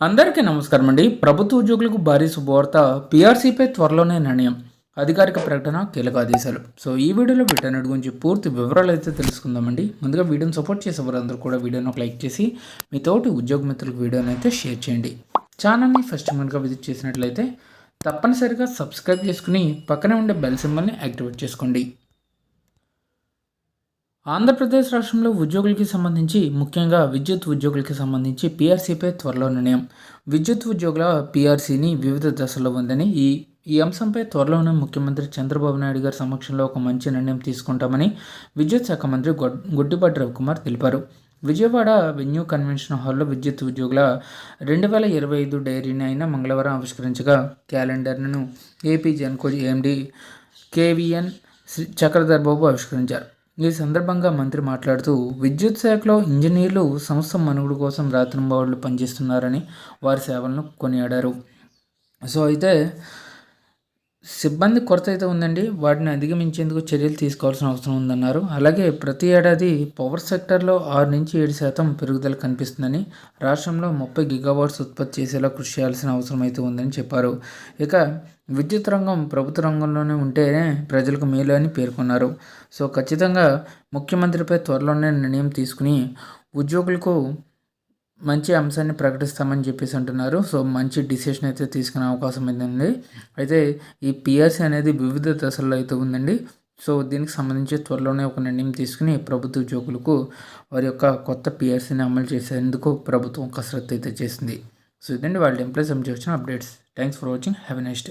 అందరికీ నమస్కారం అండి. ప్రభుత్వ ఉద్యోగులకు భారీ శుభవార్త. పీఆర్సీపై త్వరలోనే నిర్ణయం. అధికారిక ప్రకటన కీలక ఆదేశాలు. సో ఈ వీడియోలో వీటన్నిటి గురించి పూర్తి వివరాలు అయితే తెలుసుకుందామండి. ముందుగా వీడియోని సపోర్ట్ చేసే వారందరూ కూడా వీడియోని ఒక లైక్ చేసి మీ తోటి ఉద్యోగ మిత్రులకు వీడియోని అయితే షేర్ చేయండి. ఛానల్ని ఫస్ట్ మనగా విజిట్ చేసినట్లయితే తప్పనిసరిగా సబ్స్క్రైబ్ చేసుకుని పక్కనే ఉండే బెల్ సింబల్ని యాక్టివేట్ చేసుకోండి. ఆంధ్రప్రదేశ్ రాష్ట్రంలో ఉద్యోగులకి సంబంధించి ముఖ్యంగా విద్యుత్ ఉద్యోగులకి సంబంధించి పీఆర్సీపై త్వరలో నిర్ణయం. విద్యుత్ ఉద్యోగుల పీఆర్సీని వివిధ దశల్లో ఉందని ఈ ఈ అంశంపై త్వరలోనే ముఖ్యమంత్రి చంద్రబాబు నాయుడు గారి సమక్షంలో ఒక మంచి నిర్ణయం తీసుకుంటామని విద్యుత్ శాఖ మంత్రి గుడ్డిపాటి రవికుమార్ తెలిపారు. విజయవాడ వెన్యూ కన్వెన్షన్ హాల్లో విద్యుత్ ఉద్యోగుల రెండు వేల ఇరవై ఐదు డైరీని అయిన మంగళవారం ఆవిష్కరించగా క్యాలెండర్ను AP Genco MD KVN Chakradhar Babu ఆవిష్కరించారు. ఈ సందర్భంగా మంత్రి మాట్లాడుతూ విద్యుత్ శాఖలో ఇంజనీర్లు సంస్థ మనుగుడు కోసం రాత్రింబవళ్ళు పనిచేస్తున్నారని వారి సేవలను కొనియాడారు. సో అయితే సిబ్బంది కొరత అయితే ఉందండి. వాటిని అధిగమించేందుకు చర్యలు తీసుకోవాల్సిన అవసరం ఉందన్నారు. అలాగే ప్రతి ఏడాది పవర్ సెక్టర్లో ఆరు నుంచి ఏడు శాతం పెరుగుదల కనిపిస్తుందని రాష్ట్రంలో ముప్పై గిగావాట్స్ ఉత్పత్తి చేసేలా కృషి చేయాల్సిన అవసరం అయితే ఉందని చెప్పారు. ఇక విద్యుత్ రంగం ప్రభుత్వ రంగంలోనే ఉంటేనే ప్రజలకు మేలు అని పేర్కొన్నారు. సో ఖచ్చితంగా ముఖ్యమంత్రిపై త్వరలోనే నిర్ణయం తీసుకుని ఉద్యోగులకు మంచి అంశాన్ని ప్రకటిస్తామని చెప్పేసి అంటున్నారు. సో మంచి డిసిషన్ అయితే తీసుకునే అవకాశం ఉందండి అయితే ఈ పిఆర్సీ అనేది వివిధ దశల్లో అయితే ఉందండి. సో దీనికి సంబంధించి త్వరలోనే ఒక నిర్ణయం తీసుకుని ప్రభుత్వ ఉద్యోగులకు వారి యొక్క కొత్త పిఆర్సీని అమలు చేసేందుకు ప్రభుత్వం కసరత్తు అయితే చేసింది. సో ఇదండి వాళ్ళ ఎంప్లాయీస్ వచ్చిన updates. Thanks for watching. Have next